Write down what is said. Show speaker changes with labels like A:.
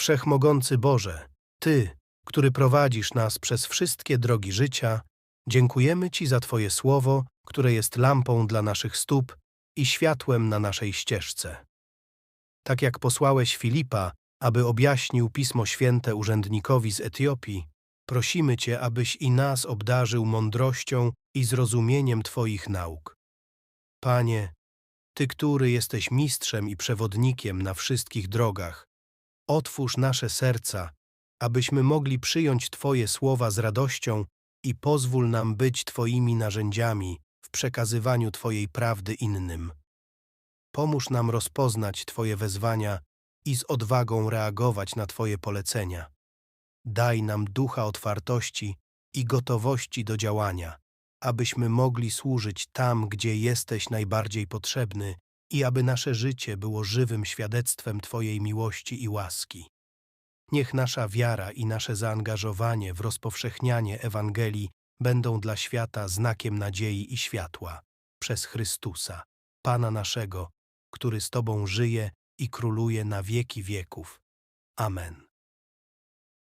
A: Wszechmogący Boże, Ty, który prowadzisz nas przez wszystkie drogi życia, dziękujemy Ci za Twoje słowo, które jest lampą dla naszych stóp i światłem na naszej ścieżce. Tak jak posłałeś Filipa, aby objaśnił Pismo Święte urzędnikowi z Etiopii, prosimy Cię, abyś i nas obdarzył mądrością i zrozumieniem Twoich nauk. Panie, Ty, który jesteś mistrzem i przewodnikiem na wszystkich drogach, otwórz nasze serca, abyśmy mogli przyjąć Twoje słowa z radością i pozwól nam być Twoimi narzędziami w przekazywaniu Twojej prawdy innym. Pomóż nam rozpoznać Twoje wezwania i z odwagą reagować na Twoje polecenia. Daj nam ducha otwartości i gotowości do działania, abyśmy mogli służyć tam, gdzie jesteś najbardziej potrzebny i aby nasze życie było żywym świadectwem Twojej miłości i łaski. Niech nasza wiara i nasze zaangażowanie w rozpowszechnianie Ewangelii będą dla świata znakiem nadziei i światła przez Chrystusa, Pana naszego, który z Tobą żyje i króluje na wieki wieków. Amen.